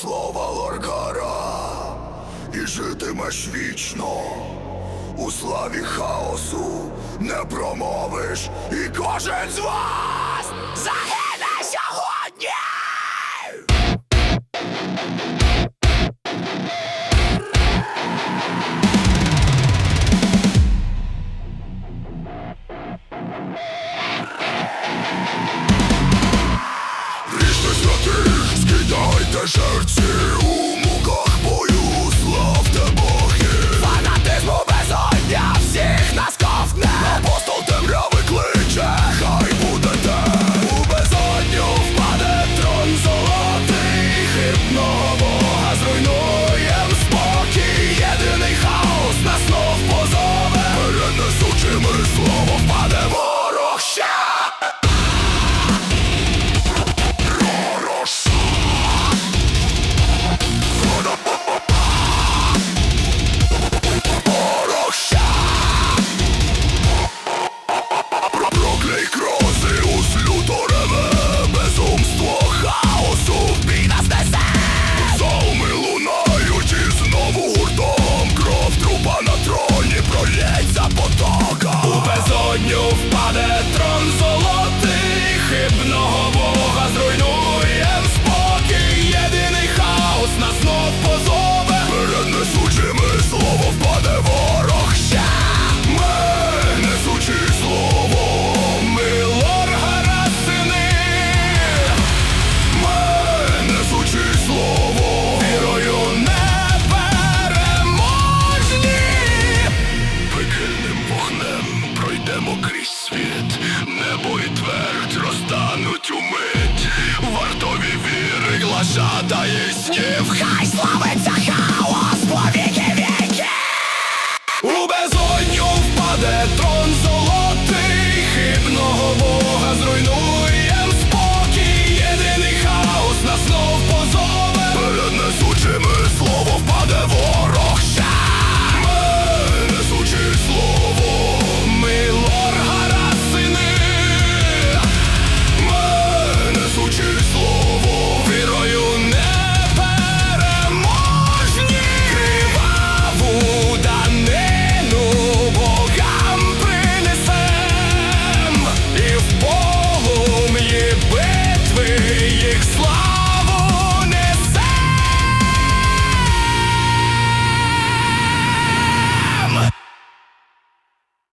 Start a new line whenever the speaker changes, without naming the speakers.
слова Лоркара, і житимеш вічно. У славі хаосу не промовиш і кожен з вас! going on? крізь світ, небо і твердь розтануть у умить, вартові віри, глашата та снів, хай славиться хай!